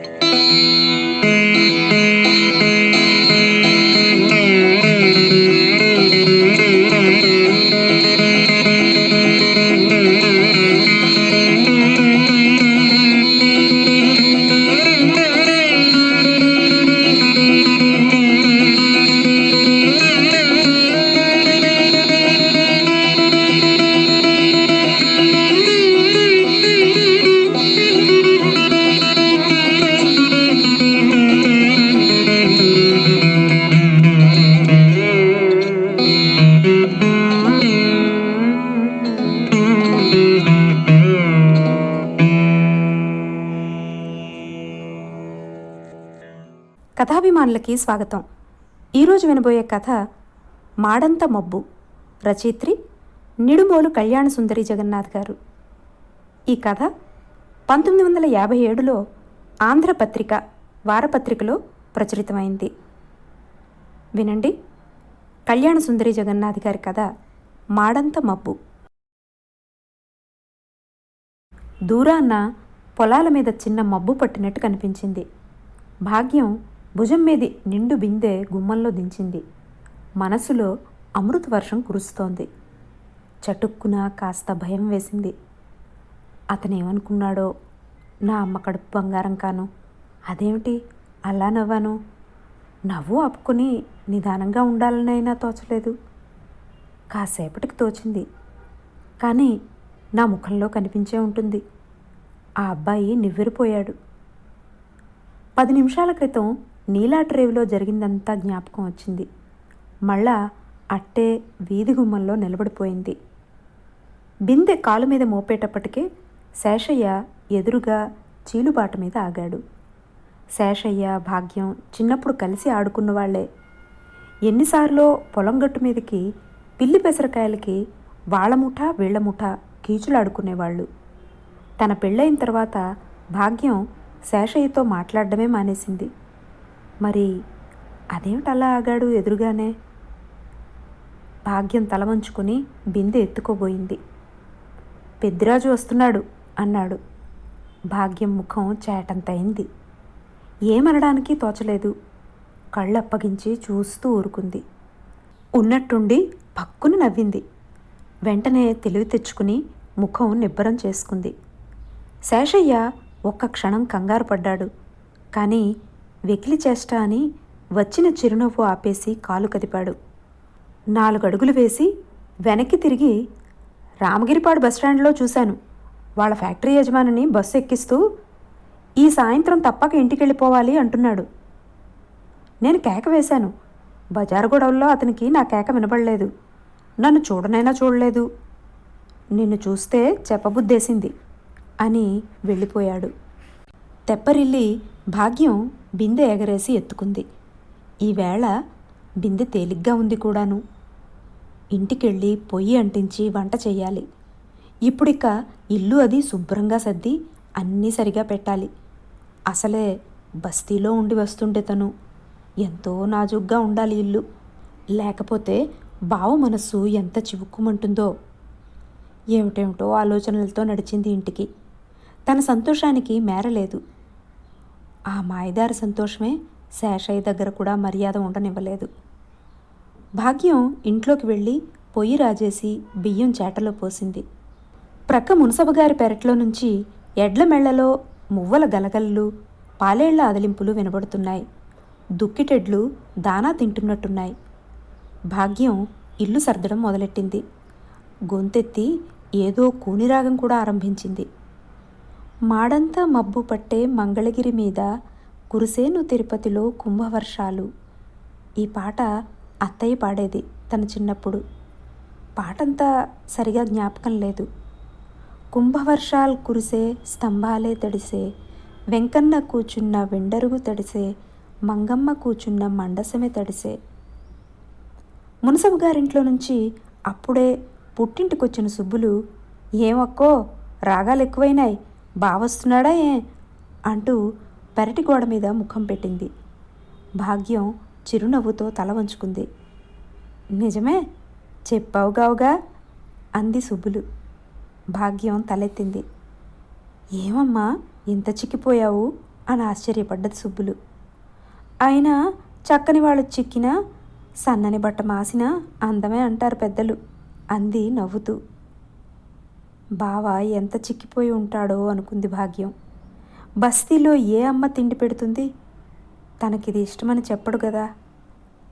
Música కథాభిమానులకి స్వాగతం. ఈరోజు వినబోయే కథ మాడంత మబ్బు రచయిత్రి నిడుమోలు కళ్యాణ సుందరి జగన్నాథ్ గారు. ఈ కథ పంతొమ్మిది వందల యాభై ఏడులో ఆంధ్రపత్రిక వారపత్రికలో ప్రచురితమైంది. వినండి. కళ్యాణ సుందరి జగన్నాథ్ గారి కథ మాడంత మబ్బు. దూరాన్న పొలాల మీద చిన్న మబ్బు పట్టినట్టు కనిపించింది. భాగ్యం భుజం మీది నిండు బిందె గుమ్మంలో దించింది. మనసులో అమృత వర్షం కురుస్తోంది. చటుక్కున కాస్త భయం వేసింది. అతనేమనుకున్నాడో? నా అమ్మ కడుపు బంగారం కాను. అదేమిటి? అలా నవ్వాను. నవ్వు ఆపుకొని నిదానంగా ఉండాలనైనా తోచలేదు. కాసేపటికి తోచింది. కానీ నా ముఖంలో కనిపించే ఉంటుంది. ఆ అబ్బాయి నివ్వెరిపోయాడు. పది నిమిషాల క్రితం నీలా డ్రైవ్లో జరిగిందంతా జ్ఞాపకం వచ్చింది. మళ్ళా అట్టే వీధి గుమ్మంలో నిలబడిపోయింది. బిందె కాలు మీద మోపేటప్పటికే శేషయ్య ఎదురుగా చీలుబాట మీద ఆగాడు. శేషయ్య భాగ్యం చిన్నప్పుడు కలిసి ఆడుకున్న వాళ్ళే ఎన్నిసార్లో పొలం గట్టు మీదకి పిల్లి పెసరకాయలకి వాళ్ళ ముఠ వీళ్ళ ముఠ కీచులాడుకునేవాళ్ళు తన పెళ్ళైన తర్వాత భాగ్యం శేషయ్యతో మాట్లాడడమే మానేసింది. మరి అదేమిటి అలా ఆగాడు ఎదురుగానే? భాగ్యం తల వంచుకొని బిందె ఎత్తుకోబోయింది. పెద్దిరాజు వస్తున్నాడు అన్నాడు. భాగ్యం ముఖం చేటంతయింది. ఏమనడానికి తోచలేదు. కళ్ళు అప్పగించి చూస్తూ ఊరుకుంది. ఉన్నట్టుండి పక్కున నవ్వింది. వెంటనే తెలివి తెచ్చుకుని ముఖం నిబ్బరం చేసుకుంది. శేషయ్య ఒక్క క్షణం కంగారు పడ్డాడు. కానీ వెకిలి చేష్ట అని వచ్చిన చిరునవ్వు ఆపేసి కాలు కదిపాడు. నాలుగు అడుగులు వేసి వెనక్కి తిరిగి రామగిరిపాడు బస్టాండ్లో చూశాను. వాళ్ళ ఫ్యాక్టరీ యజమానిని బస్సు ఎక్కిస్తూ ఈ సాయంత్రం తప్పక ఇంటికి వెళ్ళిపోవాలి అంటున్నాడు. నేను కేక వేశాను. బజారు గొడవల్లో అతనికి నా కేక వినబడలేదు. నన్ను చూడనైనా చూడలేదు. నిన్ను చూస్తే చెప్పబుద్దేసింది అని వెళ్ళిపోయాడు. తెప్పరిల్లి భాగ్యం బిందె ఎగరేసి ఎత్తుకుంది. ఈవేళ బిందె తేలిగ్గా ఉంది కూడాను. ఇంటికెళ్ళి పొయ్యి అంటించి వంట చెయ్యాలి. ఇప్పుడిక ఇల్లు అది శుభ్రంగా సర్ది అన్నీ సరిగా పెట్టాలి. అసలే బస్తీలో ఉండి వస్తుంటే తను ఎంతో నాజుగ్గా ఉండాలి ఇల్లు. లేకపోతే బావ మనస్సు ఎంత చివుక్కుమంటుందో. ఏమిటేమిటో ఆలోచనలతో నడిచింది ఇంటికి. తన సంతోషానికి మేరలేదు. ఆ మాయదారి సంతోషమే శేషయ్య దగ్గర కూడా మర్యాద ఉండనివ్వలేదు. భాగ్యం ఇంట్లోకి వెళ్ళి పొయ్యి రాజేసి బియ్యం చేటలో పోసింది. ప్రక్క మునసబగారి పెరట్లో నుంచి ఎడ్ల మెళ్ళలో మువ్వల గలగలలు పాలేళ్ళ అదిలింపులు వినబడుతున్నాయి. దుక్కిటెడ్లు దానా తింటున్నట్టున్నాయి. భాగ్యం ఇల్లు సర్దడం మొదలెట్టింది. గొంతెత్తి ఏదో కూనిరాగం కూడా ఆరంభించింది. మాడంతా మబ్బు పట్టే మంగళగిరి మీద కురిసేను తిరుపతిలో కుంభవర్షాలు. ఈ పాట అత్తయ్య పాడేది తన చిన్నప్పుడు. పాటంతా సరిగా జ్ఞాపకం లేదు. కుంభవర్షాలు కురిసే స్తంభాలే తడిసే వెంకన్న కూచున్న వెండరుగు తడిసే మంగమ్మ కూచున్న మండసమే తడిసే. మునసబు గారింట్లో నుంచి అప్పుడే పుట్టింటికొచ్చిన సుబ్బులు ఏమక్కో రాగాలు ఎక్కువైనాయి బావస్తున్నాడా ఏ? అంటూ పెరటి గోడ మీద ముఖం పెట్టింది. భాగ్యం చిరునవ్వుతో తల వంచుకుంది. నిజమే? చెప్పావుగావుగా అంది సుబ్బులు. భాగ్యం తలెత్తింది. ఏమమ్మా ఇంత చిక్కిపోయావు? అని ఆశ్చర్యపడ్డది సుబ్బులు. అయినా చక్కని వాళ్ళు చిక్కినా సన్నని బట్ట మాసినా అందమే అంటారు పెద్దలు అంది నవ్వుతూ. బావ ఎంత చిక్కిపోయి ఉంటాడో అనుకుంది భాగ్యం. బస్తీలో ఏ అమ్మ తిండి పెడుతుంది? తనకిది ఇష్టమని చెప్పడు కదా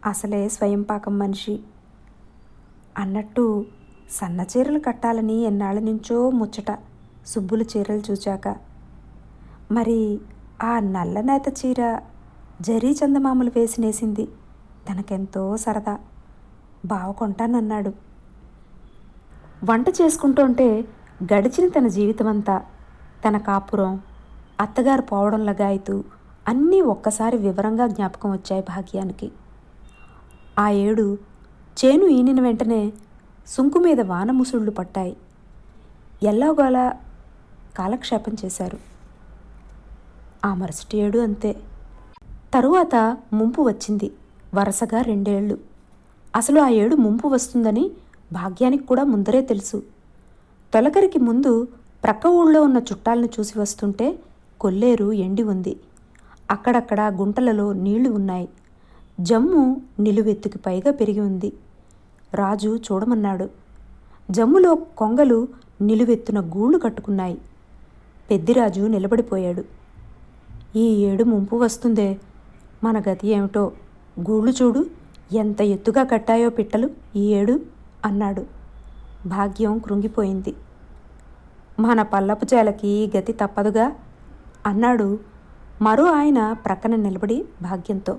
అసలే స్వయం పాకం మనిషి. అన్నట్టు సన్న చీరలు కట్టాలని ఎన్నాళ్ళ నుంచో ముచ్చట సుబ్బులు చీరలు చూచాక. మరి ఆ నల్లనేత చీర జరీ చందమామలు వేసినేసింది తనకెంతో సరదా. బావ కొంటానన్నాడు. వంట చేసుకుంటుంటే గడిచిన తన జీవితమంతా తన కాపురం అత్తగారు పోవడం లగాయితూ అన్నీ ఒక్కసారి వివరంగా జ్ఞాపకం వచ్చాయి భాగ్యానికి. ఆ ఏడు చేను ఈనిన వెంటనే సుంకు మీద వాన ముసుళ్ళు పట్టాయి. ఎల్లాగోలా కాలక్షేపం చేశారు. ఆ మరుసటి ఏడు అంతే. తరువాత ముంపు వచ్చింది. వరుసగా రెండేళ్ళు. అసలు ఆ ఏడు ముంపు వస్తుందని భాగ్యానికి కూడా ముందరే తెలుసు. తొలకరికి ముందు ప్రక్క ఊళ్ళో ఉన్న చుట్టాలను చూసి వస్తుంటే కొల్లేరు ఎండి ఉంది. అక్కడక్కడ గుంటలలో నీళ్ళు ఉన్నాయి. జమ్ము నిలువెత్తుకి పైగా పెరిగి ఉంది. రాజు చూడమన్నాడు. జమ్ములో కొంగలు నిలువెత్తున గూళ్ళు కట్టుకున్నాయి. పెద్దిరాజు నిలబడిపోయాడు. ఈ ఏడు ముంపు వస్తుందే. మన గతి ఏమిటో? గూళ్ళు చూడు. ఎంత ఎత్తుగా కట్టాయో పిట్టలు ఈ ఏడు అన్నాడు. భాగ్యం కృంగిపోయింది. మన పల్లపు చేలకి గతి తప్పదుగా? అన్నాడు మరో ఆయన ప్రక్కన నిలబడి భాగ్యంతో.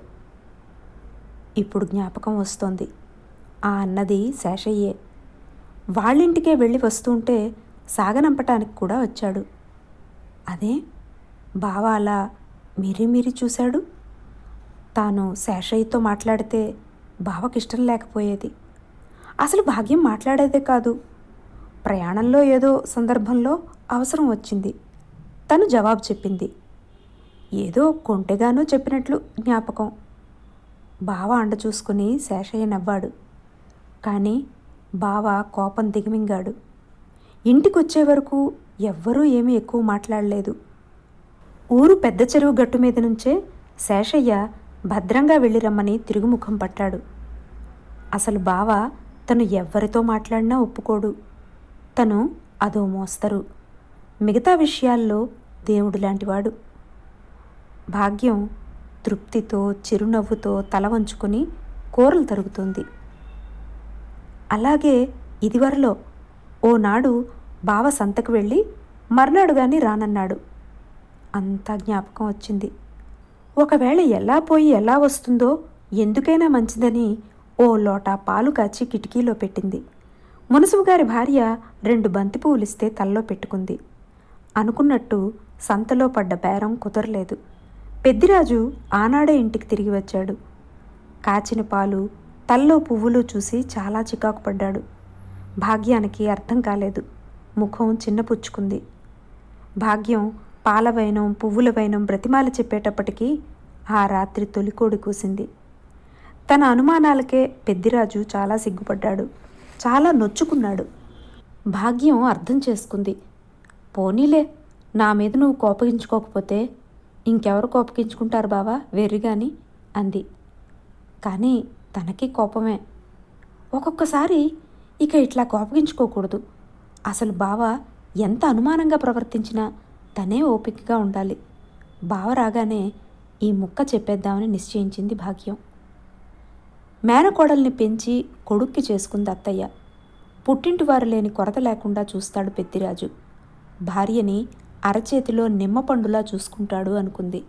ఇప్పుడు జ్ఞాపకం వస్తోంది. ఆ అన్నది శేషయ్యే. వాళ్ళింటికే వెళ్ళి వస్తుంటే సాగనంపటానికి కూడా వచ్చాడు. అదే? బావ అలా మిరిమిరి చూశాడు? తాను శేషయ్యతో మాట్లాడితే బావకిష్టం లేకపోయేది. అసలు భాగ్యం మాట్లాడేదే కాదు. ప్రయాణంలో ఏదో సందర్భంలో అవసరం వచ్చింది. తను జవాబు చెప్పింది. ఏదో కొంటెగానో చెప్పినట్లు జ్ఞాపకం. బావ అండ చూసుకుని శేషయ్య నవ్వాడు. కానీ బావ కోపం దిగమింగాడు. ఇంటికొచ్చే వరకు ఎవ్వరూ ఏమీ ఎక్కువ మాట్లాడలేదు. ఊరు పెద్ద చెరువు గట్టు మీద నుంచే శేషయ్య భద్రంగా వెళ్ళి రమ్మని తిరుగుముఖం పట్టాడు. అసలు బావ తను ఎవ్వరితో మాట్లాడినా ఒప్పుకోడు. తను అదో మోస్తరు. మిగతా విషయాల్లో దేవుడు లాంటివాడు. భాగ్యం తృప్తితో చిరునవ్వుతో తల వంచుకొని కూరలు తరుగుతుంది. అలాగే ఇదివరలో ఓనాడు బావ సంతకు వెళ్ళి మర్నాడు కానీ రానన్నాడు. అంతా జ్ఞాపకం వచ్చింది. ఒకవేళ ఎలా పోయి ఎలా వస్తుందో ఎందుకైనా మంచిదని ఓ లోటా పాలు కాచి కిటికీలో పెట్టింది. మునసువు గారి భార్య రెండు బంతి పువ్వులిస్తే తల్లో పెట్టుకుంది. అనుకున్నట్టు సంతలో పడ్డ బేరం కుదరలేదు. పెద్దిరాజు ఆనాడే ఇంటికి తిరిగి వచ్చాడు. కాచిన పాలు తల్లో పువ్వులు చూసి చాలా చికాకు పడ్డాడు. భాగ్యానికి అర్థం కాలేదు. ముఖం చిన్నపుచ్చుకుంది భాగ్యం పాలవైనం పువ్వులవైనం పువ్వుల వైనం బ్రతిమాల చెప్పేటప్పటికీ ఆ రాత్రి తొలికోడి కూసింది. తన అనుమానాలకే పెద్దిరాజు చాలా సిగ్గుపడ్డాడు. చాలా నొచ్చుకున్నాడు. భాగ్యం అర్థం చేసుకుంది. పోనీలే నా మీద నువ్వు కోపగించుకోకపోతే ఇంకెవరు కోపగించుకుంటారు బావా? వెర్రిగాని అంది. కానీ తనకి కోపమే. ఒక్కొక్కసారి ఇక ఇట్లా కోపగించుకోకూడదు. అసలు బావ ఎంత అనుమానంగా ప్రవర్తించినా తనే ఓపికగా ఉండాలి. బావ రాగానే ఈ ముక్క చెప్పేద్దామని నిశ్చయించింది భాగ్యం. మేనకోడల్ని పెంచి కొడుక్కి చేసుకుంది అత్తయ్య. పుట్టింటి వారు లేని కొరత లేకుండా చూస్తాడు పెద్దిరాజు. భార్యని అరచేతిలో నిమ్మపండులా చూసుకుంటాడు అనుకుంది.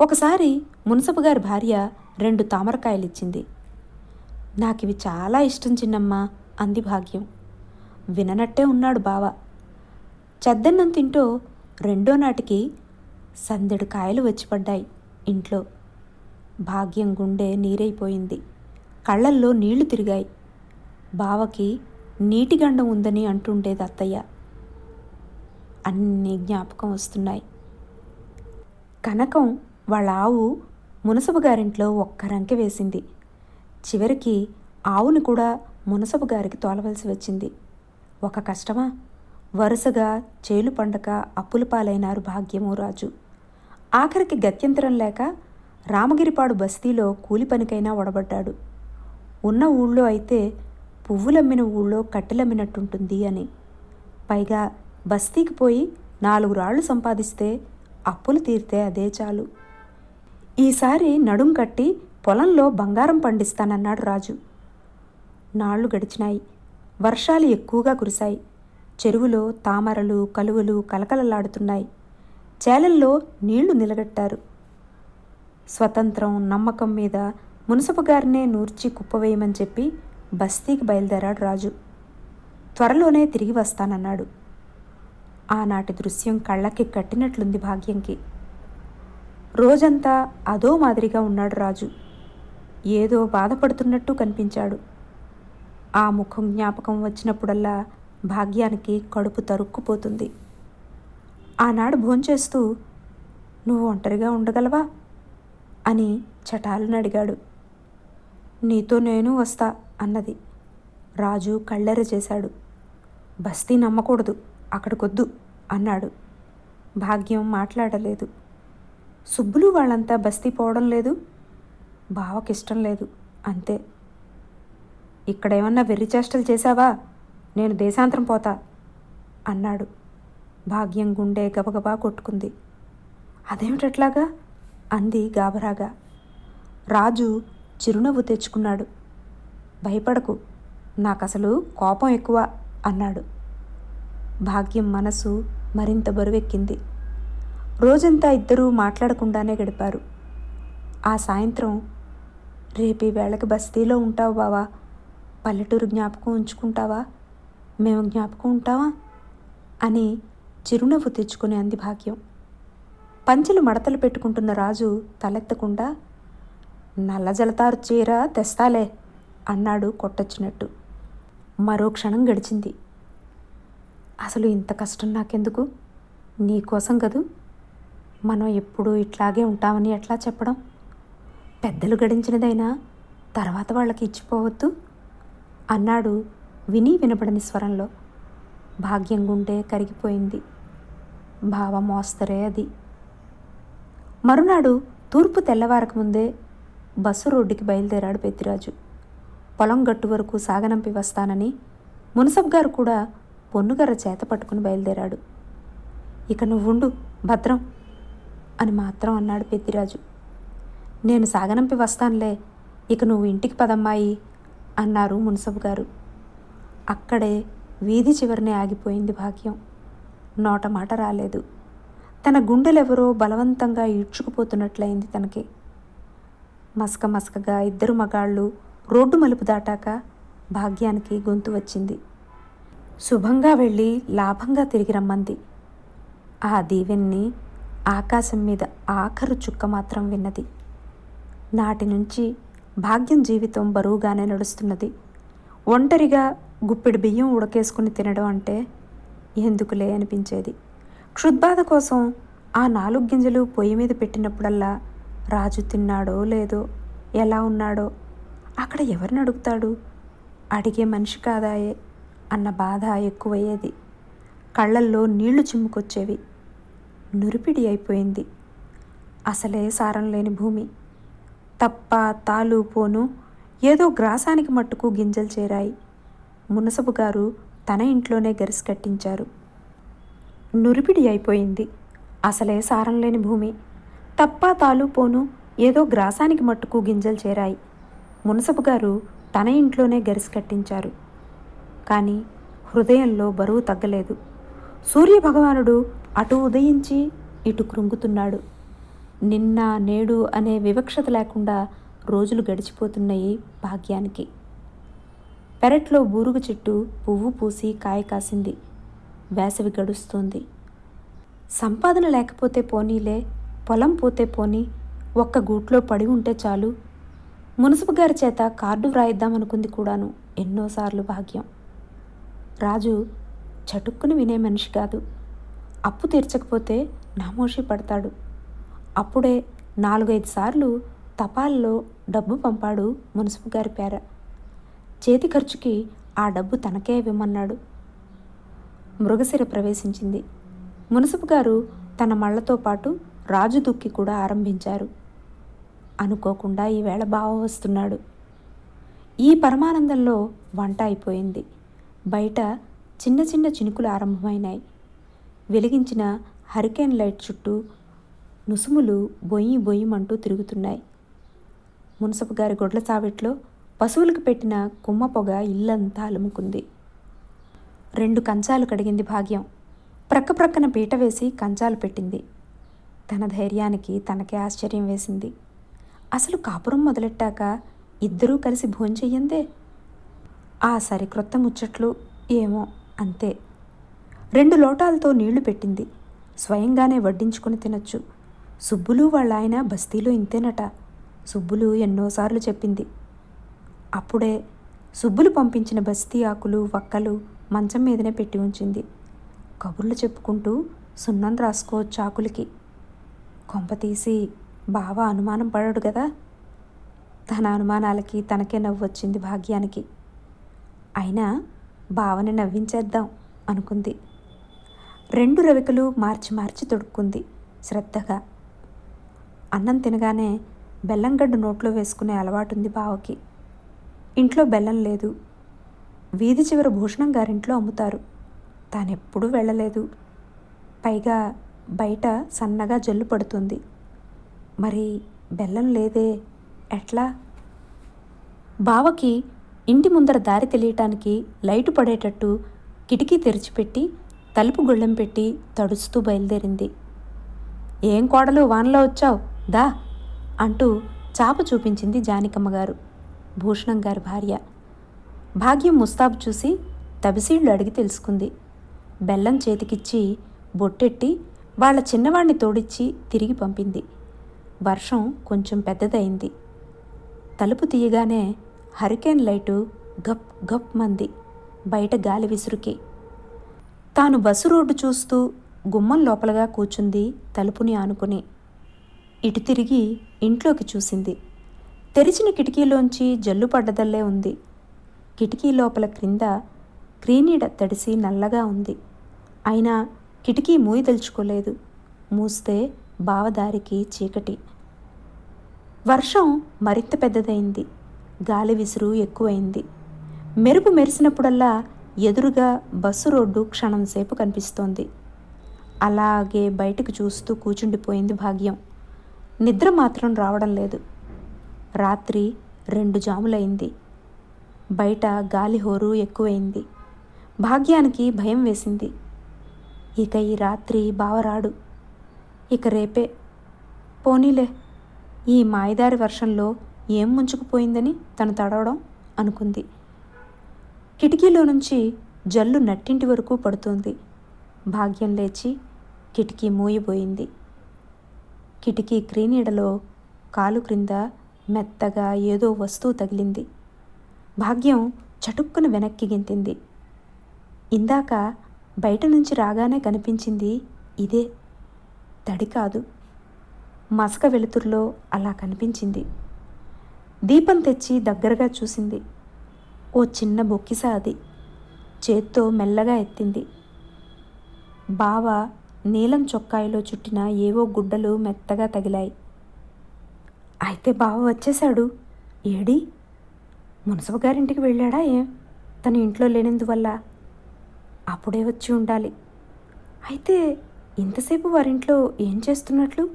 ఒకసారి మున్సపు గారి భార్య రెండు తామరకాయలిచ్చింది. నాకివి చాలా ఇష్టం చిన్నమ్మా అంది భాగ్యం. విననట్టే ఉన్నాడు బావ. చెద్దన్నం తింటూ రెండో నాటికి సందెడు కాయలు వచ్చి పడ్డాయి ఇంట్లో. భాగ్యం గుండె నీరైపోయింది. కళ్ళల్లో నీళ్ళు తిరిగాయి. బావకి నీటి గండం ఉందని అంటుండేది అత్తయ్య అన్ని జ్ఞాపకం వస్తున్నాయి. కనకం వాళ్ళ ఆవు మునసబు గారింట్లో ఒక్క రంకె వేసింది. చివరికి ఆవుని కూడా మునసబు గారికి తోలవలసి వచ్చింది. ఒక కష్టమా? వరుసగా చేలు పండక అప్పుల పాలైనారు భాగ్యము రాజు. ఆఖరికి గత్యంతరం లేక రామగిరిపాడు బస్తీలో కూలి పనికైనా ఒడబడ్డాడు ఉన్న ఊళ్ళో అయితే పువ్వులమ్మిన ఊళ్ళో కట్టెలమ్మినట్టుంటుంది అని. పైగా బస్తీకి పోయి నాలుగు రాళ్ళు సంపాదిస్తే అప్పులు తీరితే అదే చాలు. ఈసారి నడుం కట్టి పొలంలో బంగారం పండిస్తానన్నాడు రాజు. నాళ్ళు గడిచినాయి. వర్షాలు ఎక్కువగా కురిశాయి. చెరువులో తామరలు కలువలు కలకలలాడుతున్నాయి. చేలల్లో నీళ్ళు నిలగట్టారు. స్వతంత్రం నమ్మకం మీద మున్సపు గారినే నూర్చి కుప్పవేయమని చెప్పి బస్తీకి బయలుదేరాడు రాజు. త్వరలోనే తిరిగి వస్తానన్నాడు. ఆనాటి దృశ్యం కళ్ళకి కట్టినట్లుంది భాగ్యంకి. రోజంతా అదో మాదిరిగా ఉన్నాడు రాజు. ఏదో బాధపడుతున్నట్టు కనిపించాడు. ఆ ముఖం జ్ఞాపకం వచ్చినప్పుడల్లా భాగ్యానికి కడుపు తరుక్కుపోతుంది. ఆనాడు భోంచేస్తూ నువ్వు ఒంటరిగా ఉండగలవా? అని చటాలను అడిగాడు. నీతో నేను వస్తా అన్నది. రాజు కళ్ళెర చేశాడు. బస్తీ నమ్మకూడదు అక్కడికొద్దు అన్నాడు. భాగ్యం మాట్లాడలేదు. సుబ్బులు వాళ్ళంతా బస్తీ పోవడం లేదు? బావకిష్టం లేదు అంతే. ఇక్కడేమన్నా వెర్రిచేష్టలు చేశావా? నేను దేశాంతరం పోతా అన్నాడు. భాగ్యం గుండె గబగబా కొట్టుకుంది. అదేమిటట్లాగా? అంది గాబరాగా. రాజు చిరునవ్వు తెచ్చుకున్నాడు. భయపడకు నాకసలు కోపం ఎక్కువ అన్నాడు. భాగ్యం మనసు మరింత బరువెక్కింది. రోజంతా ఇద్దరూ మాట్లాడకుండానే గడిపారు. ఆ సాయంత్రం రేపు వేళకి బస్తీలో ఉంటావు బావా పల్లెటూరు జ్ఞాపకం ఉంచుకుంటావా మేము జ్ఞాపకం ఉంటావా అని చిరునవ్వు తెచ్చుకుని అంది భాగ్యం. పంచెలు మడతలు పెట్టుకుంటున్న రాజు తలెత్తకుండా నల్ల జలతారు చీర తెస్తాలే అన్నాడు కొట్టొచ్చినట్టు. మరో క్షణం గడిచింది. అసలు ఇంత కష్టం నాకెందుకు? నీకోసం కదూ? మనం ఎప్పుడూ ఇట్లాగే ఉంటామని ఎట్లా చెప్పడం? పెద్దలు గడించినదైనా తర్వాత వాళ్ళకి ఇచ్చిపోవద్దు? అన్నాడు విని వినబడని స్వరంలో. భాగ్యం గుండె కరిగిపోయింది. భావ మోస్తరే అది. మరునాడు తూర్పు తెల్లవారక ముందే బస్సు రోడ్డుకి బయలుదేరాడు పెద్దిరాజు. పొలం గట్టు వరకు సాగనంపి వస్తానని మున్సబ్ గారు కూడా పొన్నుగర్ర చేత పట్టుకుని బయలుదేరాడు. ఇక నువ్వుండు భద్రం అని మాత్రం అన్నాడు పెద్దిరాజు. నేను సాగనంపి వస్తానులే ఇక నువ్వు ఇంటికి పదమ్మాయి అన్నారు మునసబ్ గారు. అక్కడే వీధి చివరినే ఆగిపోయింది భాగ్యం. నోట మాట రాలేదు. తన గుండెలెవరో బలవంతంగా ఈడ్చుకుపోతున్నట్లయింది తనకి. మసక మసకగా ఇద్దరు మగాళ్ళు రోడ్డు మలుపు దాటాక భాగ్యానికి గొంతు వచ్చింది. శుభంగా వెళ్ళి లాభంగా తిరిగి రమ్మంది. ఆ దీవెన్ని ఆకాశం మీద ఆఖరు చుక్క మాత్రం విన్నది. నాటి నుంచి భాగ్యం జీవితం బరువుగానే నడుస్తున్నది. ఒంటరిగా గుప్పెడు బియ్యం ఉడకేసుకుని తినడం అంటే ఎందుకులే అనిపించేది. క్షుద్బాధ కోసం ఆ నాలుగు గింజలు పొయ్యి మీద పెట్టినప్పుడల్లా రాజు తిన్నాడో లేదో ఎలా ఉన్నాడో అక్కడ ఎవరిని అడుగుతాడు? అడిగే మనిషి కాదాయే అన్న బాధ ఎక్కువయ్యేది. కళ్ళల్లో నీళ్ళు చిమ్ముకొచ్చేవి. నురిపిడి అయిపోయింది. అసలే సారం లేని భూమి. తప్ప తాలు పోను ఏదో గ్రాసానికి మట్టుకు గింజలు చేరాయి. మునసబు గారు తన ఇంట్లోనే గరిసి కట్టించారు. నురిపిడి అయిపోయింది. అసలే సారం లేని భూమి. తప్ప తాలు పోను ఏదో గ్రాసానికి మట్టుకు గింజలు చేరాయి. మునసపు గారు తన ఇంట్లోనే గరిసి కట్టించారు. కానీ హృదయంలో బరువు తగ్గలేదు. సూర్యభగవానుడు అటు ఉదయించి ఇటు కృంగుతున్నాడు. నిన్న నేడు అనే వివక్షత లేకుండా రోజులు గడిచిపోతున్నాయి భాగ్యానికి. పెరట్లో బూరుగు చెట్టు పువ్వు పూసి కాయ కాసింది. వేసవి గడుస్తుంది. సంపాదన లేకపోతే పోనీలే పొలం పోతే పోనీ ఒక్క గూట్లో పడి ఉంటే చాలు. మున్సిపు గారి చేత కార్డు వ్రాయిద్దామనుకుంది కూడాను ఎన్నోసార్లు భాగ్యం. రాజు చటుక్కుని వినే మనిషి కాదు. అప్పు తీర్చకపోతే నామోషి పడతాడు. అప్పుడే నాలుగైదు సార్లు తపాల్లో డబ్బు పంపాడు మున్సిపు గారి పేర. చేతి ఖర్చుకి ఆ డబ్బు తనకే ఇవ్వమన్నాడు. మృగశిర ప్రవేశించింది. మునసపు గారు తన మళ్ళతో పాటు రాజు దుక్కి కూడా ఆరంభించారు. అనుకోకుండా ఈవేళ బావ వస్తున్నాడు. ఈ పరమానందంలో వంట అయిపోయింది. బయట చిన్న చిన్న చినుకులు ఆరంభమైనాయి. వెలిగించిన హరికేన్ లైట్ చుట్టూ నుసుములు బొయ్యి బొయ్యమంటూ తిరుగుతున్నాయి. మున్సపు గారి గొడ్ల సావిట్లో పశువులకు పెట్టిన కుమ్మ పొగ ఇల్లంతా అలుముకుంది. రెండు కంచాలు కడిగింది భాగ్యం. ప్రక్క ప్రక్కన పీట వేసి కంచాలు పెట్టింది. తన ధైర్యానికి తనకే ఆశ్చర్యం వేసింది. అసలు కాపురం మొదలెట్టాక ఇద్దరూ కలిసి భోంచెయ్యందే ఆ సరిక్రొత్త ముచ్చట్లు ఏమో అంతే. రెండు లోటాలతో నీళ్ళు పెట్టింది. స్వయంగానే వడ్డించుకొని తినొచ్చు. సుబ్బులు వాళ్ళ ఆయన బస్తీలో ఇంతేనట. సుబ్బులు ఎన్నోసార్లు చెప్పింది. అప్పుడే సుబ్బులు పంపించిన బస్తీ ఆకులు వక్కలు మంచం మీదనే పెట్టి ఉంచింది. కబుర్లు చెప్పుకుంటూ సున్నం రాసుకోవచ్చు ఆకులకి. కొంప తీసి బావ అనుమానం పడడు కదా తన అనుమానాలకి తనకే నవ్వు వచ్చింది భాగ్యానికి. అయినా బావని నవ్వించేద్దాం అనుకుంది. రెండు రవికలు మార్చి మార్చి తొడుక్కుంది శ్రద్ధగా. అన్నం తినగానే బెల్లంగడ్డ నోట్లో వేసుకునే అలవాటుంది బావకి. ఇంట్లో బెల్లం లేదు వీధి చివర భూషణం గారింట్లో అమ్ముతారు. తానెప్పుడూ వెళ్ళలేదు. పైగా బయట సన్నగా జల్లు పడుతుంది. మరి బెల్లం లేదే? ఎట్లా? బావకి ఇంటి ముందర దారి తెలియటానికి లైటు పడేటట్టు కిటికీ తెరిచిపెట్టి తలుపు గుళ్ళెం పెట్టి తడుస్తూ బయలుదేరింది. ఏం కోడలు వానలో వచ్చావు? దా అంటూ చాప చూపించింది జానికమ్మ గారు భూషణం గారి భార్య. భాగ్యం ముస్తాబు చూసి తబిసీళ్ళు అడిగి తెలుసుకుంది. బెల్లం చేతికిచ్చి బొట్టెట్టి వాళ్ళ చిన్నవాణ్ణి తోడిచ్చి తిరిగి పంపింది. వర్షం కొంచెం పెద్దదైంది తలుపు తీయగానే హరికేన్ లైటు గప్ గప్ మంది బయట గాలి విసురుకి. తాను బస్సు రోడ్డు చూస్తూ గుమ్మం లోపలగా కూర్చుంది తలుపుని ఆనుకుని. ఇటు తిరిగి ఇంట్లోకి చూసింది. తెరిచిన కిటికీలోంచి జల్లు పడ్డదల్లే ఉంది. కిటికీ లోపల క్రింద క్రీనీడ తడిసి నల్లగా ఉంది. అయినా కిటికీ మూయదలుచుకోలేదు మూస్తే బావదారికి చీకటి. వర్షం మరింత పెద్దదైంది. గాలి విసురు ఎక్కువైంది. మెరుపు మెరిసినప్పుడల్లా ఎదురుగా బస్సు రోడ్డు క్షణం సేపు కనిపిస్తోంది. అలాగే బయటకు చూస్తూ కూచుండిపోయింది భాగ్యం. నిద్ర మాత్రం రావడం లేదు. రాత్రి రెండు జాములైంది. బయట గాలి హోరు ఎక్కువైంది. భాగ్యానికి భయం వేసింది. ఇక ఈ రాత్రి బావరాడు. ఇక రేపే. పోనీలే ఈ మాయదారి వర్షంలో ఏం ముంచుకుపోయిందని తను తడవడం అనుకుంది. కిటికీలో నుంచి జల్లు నట్టింటి వరకు పడుతుంది. భాగ్యం లేచి కిటికీ మూయిపోయింది. కిటికీ క్రీనీడలో కాలు క్రింద మెత్తగా ఏదో వస్తువు తగిలింది. భాగ్యం చటుక్కున వెనక్కి గెంతింది. ఇందాక బయట నుంచి రాగానే కనిపించింది ఇదే. తడి కాదు. మసక వెలుతురులో అలా కనిపించింది. దీపం తెచ్చి దగ్గరగా చూసింది. ఓ చిన్న బొక్కిస అది. చేత్తో మెల్లగా ఎత్తింది. బావ నీలం చొక్కాయిలో చుట్టిన ఏవో గుడ్డలు మెత్తగా తగిలాయి. అయితే బావ వచ్చేశాడు. ఏడి? మునసబు గారింటికి వెళ్ళాడా ఏం? తన ఇంట్లో లేనందువల్ల అప్పుడే వచ్చి ఉండాలి. అయితే ఇంతసేపు వారింట్లో ఏం చేస్తున్నట్లు?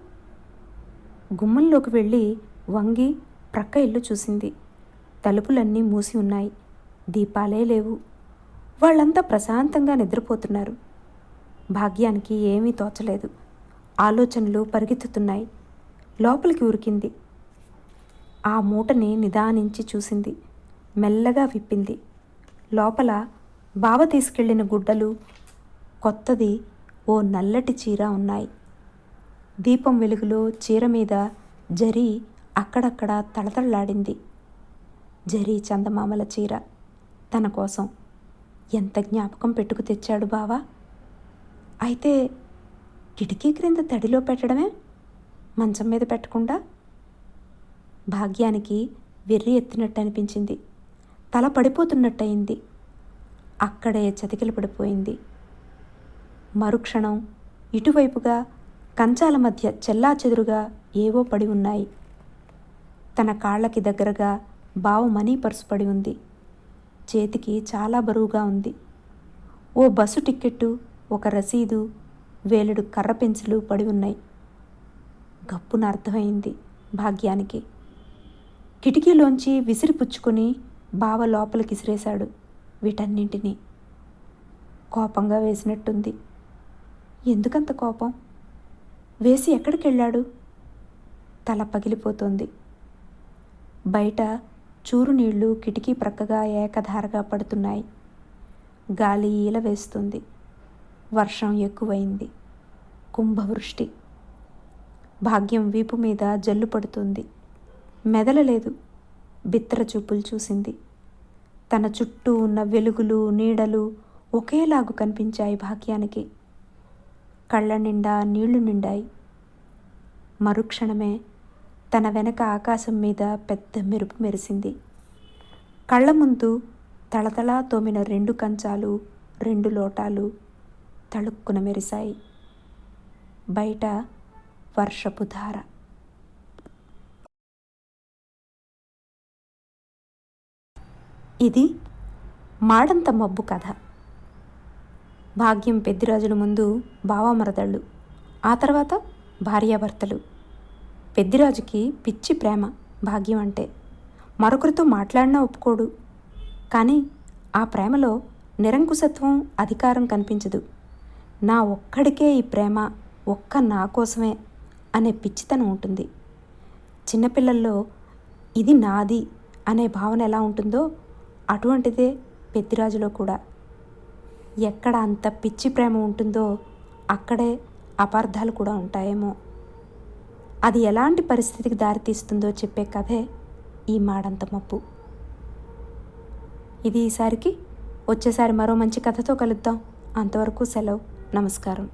గుమ్మంలోకి వెళ్ళి వంగి ప్రక్క ఇల్లు చూసింది. తలుపులన్నీ మూసి ఉన్నాయి. దీపాలే లేవు. వాళ్ళంతా ప్రశాంతంగా నిద్రపోతున్నారు. భాగ్యానికి ఏమీ తోచలేదు. ఆలోచనలు పరిగెత్తుతున్నాయి. లోపలికి ఉరికింది. ఆ మూటని నిదానించి చూసింది. మెల్లగా విప్పింది. లోపల బావ తీసుకెళ్ళిన గుడ్డలు కొత్తది ఓ నల్లటి చీర ఉన్నాయి. దీపం వెలుగులో చీర మీద జరి అక్కడక్కడ తళతళలాడింది. జరి చందమామల చీర తన కోసం ఎంత జ్ఞాపకం పెట్టుకు తెచ్చాడు బావా? అయితే కిటికీ క్రింద తడిలో పెట్టడమే మంచం మీద పెట్టకుండా? భాగ్యానికి వెర్రి ఎత్తినట్టు అనిపించింది. తల పడిపోతున్నట్టయింది. అక్కడే చతికిల పడిపోయింది. మరుక్షణం ఇటువైపుగా కంచాల మధ్య చెల్లాచెదురుగా ఏవో పడి ఉన్నాయి. తన కాళ్ళకి దగ్గరగా బావ మనీ పర్సు పడి ఉంది. చేతికి చాలా బరువుగా ఉంది. ఓ బస్సు టిక్కెట్టు ఒక రసీదు వేలుడు కర్ర పెన్సిలు పడి ఉన్నాయి. గప్పున అర్థమైంది భాగ్యానికి. కిటికీలోంచి విసిరిపుచ్చుకొని బావ లోపలికి ఇసిరేశాడు. వీటన్నింటినీ కోపంగా వేసినట్టుంది. ఎందుకంత కోపం? వేసి ఎక్కడికి వెళ్ళాడు తల పగిలిపోతుంది. బయట చూరు నీళ్ళు కిటికీ ప్రక్కగా ఏకధారగా పడుతున్నాయి. గాలి ఈల వేస్తుంది. వర్షం ఎక్కువైంది. కుంభవృష్టి. భాగ్యం వీపు మీద జల్లు పడుతుంది. మెదలలేదు. బిత్తర చూపులు చూసింది. తన చుట్టూ ఉన్న వెలుగులు నీడలు ఒకేలాగు కనిపించాయి భాగ్యానికి. కళ్ళ నిండా నీళ్ళు నిండాయి. మరుక్షణమే తన వెనక ఆకాశం మీద పెద్ద మెరుపు మెరిసింది. కళ్ళ ముందు తళతళా తోమిన రెండు కంచాలు రెండు లోటాలు తళుక్కున మెరిశాయి. బయట వర్షపు ధార. ఇది మాడంత మబ్బు కథ. భాగ్యం పెద్దిరాజుల ముందు బావామరదళ్ళు ఆ తర్వాత భార్యాభర్తలు. పెద్దిరాజుకి పిచ్చి ప్రేమ భాగ్యం అంటే. మరొకరితో మాట్లాడినా ఒప్పుకోడు. కానీ ఆ ప్రేమలో నిరంకుశత్వం అధికారం కనిపించదు. నా ఒక్కడికే ఈ ప్రేమ ఒక్క నా కోసమే అనే పిచ్చితనం ఉంటుంది. చిన్నపిల్లల్లో ఇది నాది అనే భావన ఎలా ఉంటుందో అటువంటిదే పెద్దిరాజులో కూడా. ఎక్కడ అంత పిచ్చి ప్రేమ ఉంటుందో అక్కడే అపార్థాలు కూడా ఉంటాయేమో. అది ఎలాంటి పరిస్థితికి దారితీస్తుందో చెప్పే కథే ఈ మాడంత మప్పు. ఇది ఈసారికి. వచ్చేసారి మరో మంచి కథతో కలుద్దాం. అంతవరకు సెలవు. నమస్కారం.